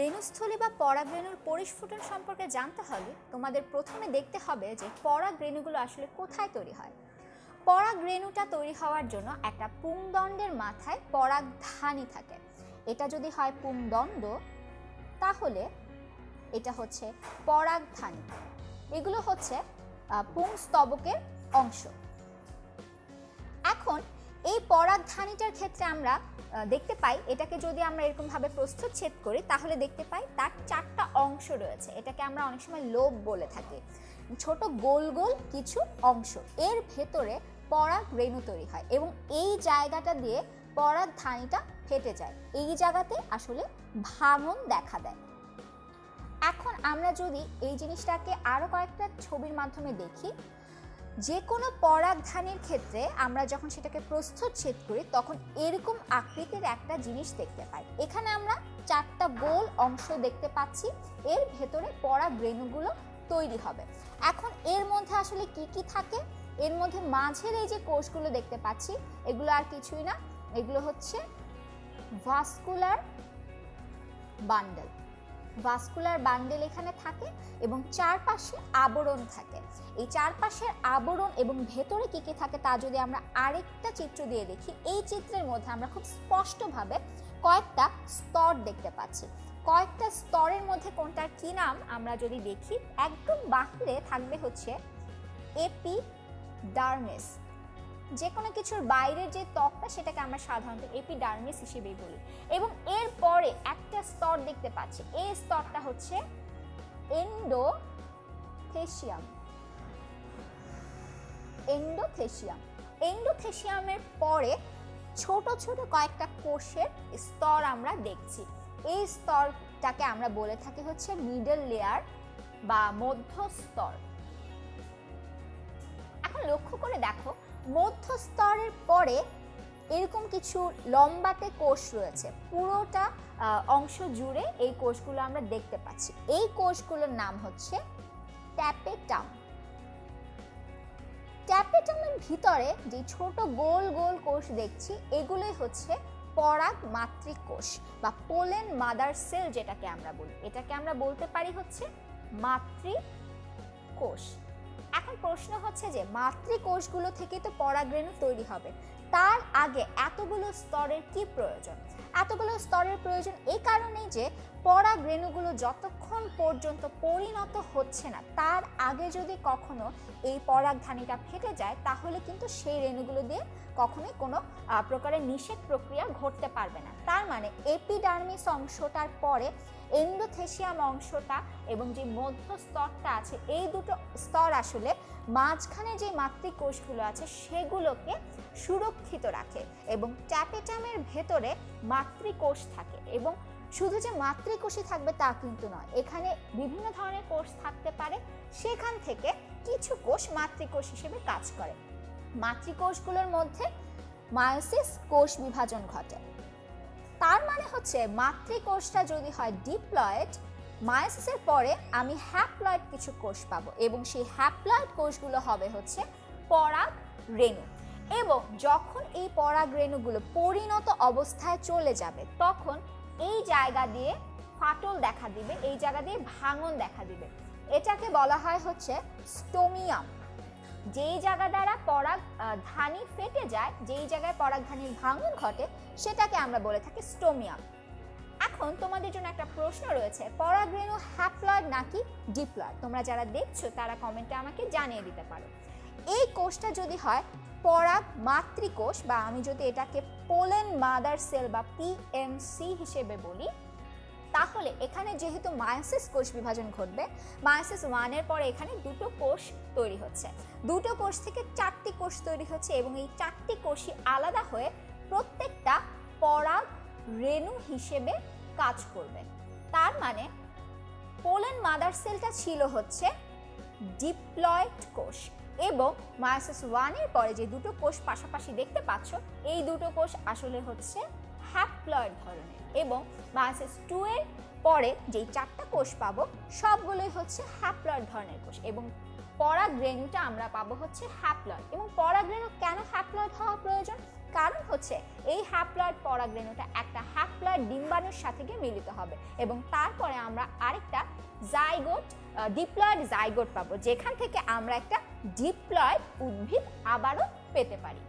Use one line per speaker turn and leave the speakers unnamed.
রেণুস্থলী বা পরাগরেণুর পরিস্ফুটন সম্পর্কে জানতে হলে তোমাদের প্রথমে দেখতে হবে যে পরাগরেণুগুলো আসলে কোথায় তৈরি হয়। পরাগরেণুটা তৈরি হওয়ার জন্য একটা পুংদণ্ডের মাথায় পরাগধানী থাকে। এটা যদি হয় পুংদণ্ড তাহলে এটা হচ্ছে পরাগধানী এগুলো হচ্ছে পুংস্তবকের অংশ। এখন এই পরাগধানীটার ক্ষেত্রে আমরা দেখতে পাই, এটাকে যদি আমরা এরকমভাবে প্রস্তুতছেদ করি, তাহলে দেখতে পাই তার চারটা অংশ রয়েছে। এটাকে আমরা অনেক সময় লোভ বলে থাকি। ছোট গোল গোল কিছু অংশ, এর ভেতরে পরাগ রেণু তৈরি হয় এবং এই জায়গাটা দিয়ে পরাগ ধানিটা ফেটে যায়। এই জায়গাতে আসলে ভাঙন দেখা দেয়। এখন আমরা যদি এই জিনিসটাকে আরও কয়েকটা ছবির মাধ্যমে দেখি যে কোনো পরাগধানের ক্ষেত্রে আমরা যখন সেটাকে প্রস্থচ্ছেদ করি, তখন এরকম আকৃতির একটা জিনিস দেখতে পাই। এখানে আমরা চারটা গোল অংশ দেখতে পাচ্ছি। এর ভেতরে পরাগ রেণুগুলো তৈরি হবে। এখন এর মধ্যে আসলে কি কি থাকে? এর মধ্যে মাঝের এই যে কোষগুলো দেখতে পাচ্ছি, এগুলো আর কিছুই না। এগুলো হচ্ছে ভাস্কুলার বান্ডেল ভাস্কুলার বান্ডেল এখানে থাকে এবং চারপাশে আবরণ থাকে। এই চারপাশের আবরণ এবং ভেতরে কি কি থাকে তা যদি আমরা আরেকটা চিত্র দিয়ে দেখি, এই চিত্রের মধ্যে আমরা খুব স্পষ্টভাবে কয়েকটা স্তর দেখতে পাচ্ছি। কয়েকটা স্তরের মধ্যে কোনটার কি নাম আমরা যদি দেখি, একদম বাহিরে থাকবে হচ্ছে এপি ডার্মিস যে কোনো কিছুর বাইরের যে ত্বকটা, সেটাকে আমরা সাধারণত এপিডার্মিস হিসেবেই বলি। এবং এর পরে একটা স্তর দেখতে পাচ্ছি। এই স্তরটা হচ্ছে এন্ডোথেশিয়াম এন্ডোথেশিয়াম এন্ডোথেশিয়ামের পরে ছোট ছোট কয়েকটা কোষের স্তর আমরা দেখছি। এই স্তরটাকে আমরা বলে থাকি হচ্ছে মিডল লেয়ার বা মধ্যস্তর এখন লক্ষ্য করে দেখো মধ্যস্তরের পরে এরকম কিছু লম্বাতে কোষ রয়েছে। পুরোটা অংশ জুড়ে এই কোষগুলো আমরা দেখতে পাচ্ছি। এই কোষগুলোর নাম হচ্ছে ট্যাপেটাম। ট্যাপেটামের ভিতরে যে ছোট গোল গোল কোষ দেখছি, এগুলোই হচ্ছে পরাগ মাতৃকোষ বা পোলেন মাদার সেল যেটাকে আমরা বলি। এটাকে আমরা বলতে পারি হচ্ছে মাতৃকোষ এখন প্রশ্ন হচ্ছে যে মাতৃকোষগুলো থেকে তো পরাগ্রেণু তৈরি হবে। তার আগে এতগুলো স্তরের কি প্রয়োজন? এতগুলো স্তরের প্রয়োজন এই কারণেই যে পরাগরেণুগুলো যতক্ষণ পর্যন্ত পরিণত হচ্ছে না, তার আগে যদি কখনো এই পরাগধানীটা ফেটে যায়, তাহলে কিন্তু সেই রেণুগুলো দিয়ে কখনোই কোনো প্রকারের নিষেধ প্রক্রিয়া ঘটতে পারবে না। তার মানে এপিডার্মিস অংশটার পরে এন্ডোথেশিয়াম অংশটা এবং যে মধ্য স্তরটা আছে, এই দুটো স্তর আসলে মাঝখানে যে মাতৃকোষগুলো আছে, সেগুলোকে সুরক্ষিত রাখে এবং ট্যাপেটামের ভেতরে মাতৃকোষ থাকে এবং শুধু যে মাতৃকোষই থাকবে তা কিন্তু নয়, এখানে বিভিন্ন ধরনের কোষ থাকতে পারে, সেখান থেকে কিছু কোষ মাতৃকোষ হিসেবে কাজ করে। মাতৃকোষগুলোর মধ্যে মায়োসিস কোষ বিভাজন ঘটে। তার মানে হচ্ছে মাতৃকোষটা যদি হয় ডিপ্লয়েড, মায়োসিসের পরে আমি হ্যাপ্লয়েড কিছু কোষ পাবো এবং সেই হ্যাপ্লয়েড কোষগুলো হবে হচ্ছে পরাগ রেণু। এবং যখন এই পরাগ রেণুগুলো পরিণত অবস্থায় চলে যাবে, তখন এই জায়গা দিয়ে ফাটল দেখা দিবে, এই জায়গা দিয়ে ভাঙন দেখা দিবে। এটাকে বলা হয় হচ্ছে স্টোমিয়াম। যেই জায়গা দ্বারা পরাগ ধানি ফেটে যায়, যেই জায়গায় পরাগধানির ভাঙন ঘটে, সেটাকে আমরা বলে থাকি স্টোমিয়াম। এখন তোমাদের জন্য একটা প্রশ্ন রয়েছে, পরাগরেণু হ্যাপ্লয়েড নাকি ডিপ্লয়েড? তোমরা যারা দেখছ, তারা কমেন্টে আমাকে জানিয়ে দিতে পারো। এই কোষটা যদি হয় পরাগ মাতৃকোষ বা আমি যদি এটাকে পোলেন মাদার সেল বা পিএমসি হিসেবে বলি, তাহলে এখানে যেহেতু মায়োসিস কোষ বিভাজন ঘটবে, মায়োসিস ওয়ানের পরে এখানে দুটো কোষ তৈরি হচ্ছে। দুটো কোষ থেকে চারটি কোষ তৈরি হচ্ছে এবং এই চারটি কোষই আলাদা হয়ে প্রত্যেকটা পরাগ রেণু হিসেবে কাজ করবে। তার মানে পোলেন মাদার সেলটা ছিল হচ্ছে ডিপ্লয়েড কোষ। এবং মায়োসিস ওয়ানের পরে যে দুটো কোষ পাশাপাশি দেখতে পাচ্ছ, এই দুটো কোষ আসলে হচ্ছে হ্যাপ্লয়েড ধরনের এবং মায়োসিস টু এর পরে যেই চারটা কোষ পাবো, সবগুলোই হচ্ছে হ্যাপ্লয়েড ধরনের কোষ এবং পরাগরেণুটা আমরা পাবো হচ্ছে হ্যাপ্লয়েড এবং পরাগরেণু কেন হ্যাপ্লয়েড হওয়া প্রয়োজন? কারণ হচ্ছে এই হ্যাপ্লয়েড পরাগরেণুটা একটা হ্যাপ্লয়েড ডিম্বাণুর সাথে গিয়ে মিলিত হবে এবং তারপরে আমরা আরেকটা জাইগোট ডিপ্লয়েড জাইগোট পাবো, যেখান থেকে আমরা একটা ডিপ্লয়েড উদ্ভিদ আবারও পেতে পারি।